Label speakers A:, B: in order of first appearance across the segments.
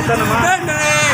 A: ったの。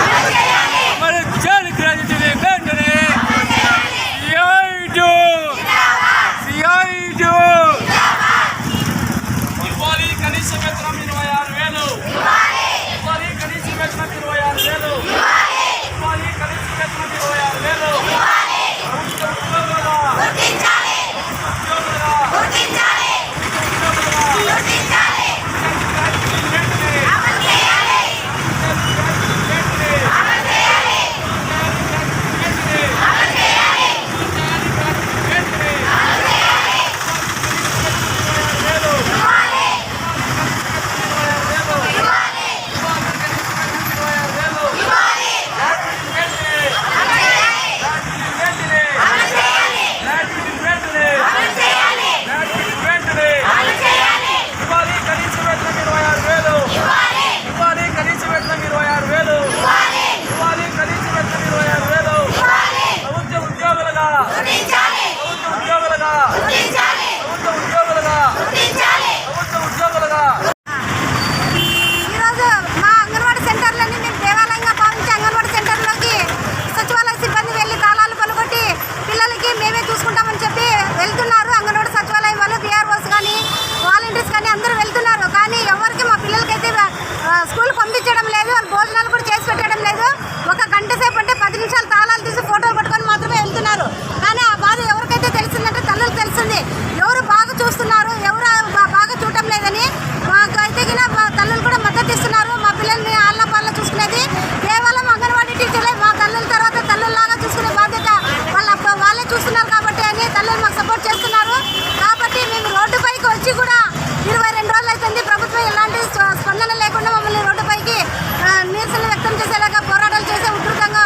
A: one అవుతుంది ప్రభుత్వం ఎలాంటి స్పందన లేకుండా మమ్మల్ని రోడ్డుపైకి నిరసన వ్యక్తం చేసేలాగా పోరాటాలు చేసే ఉధృతంగా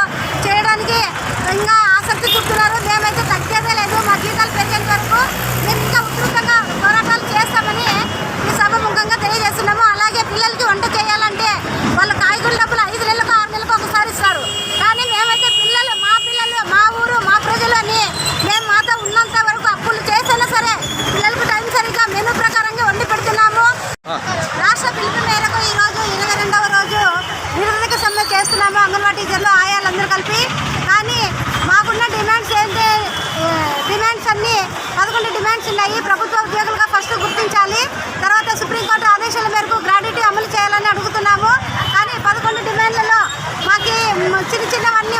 A: వచ్చిందాం అన్ని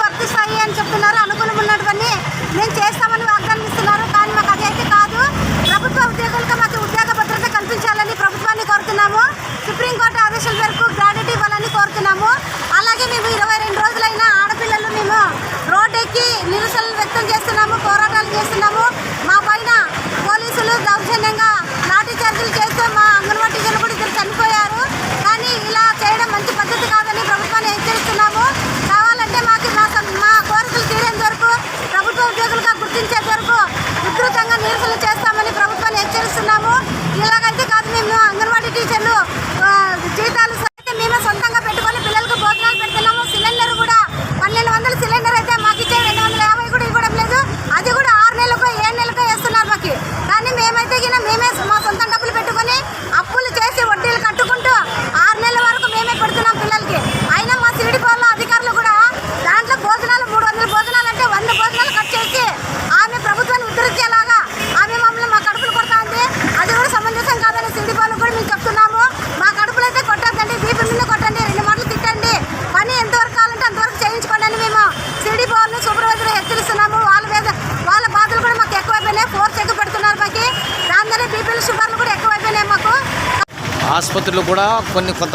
B: ఆసుపత్రులు కూడా కొన్ని కొంత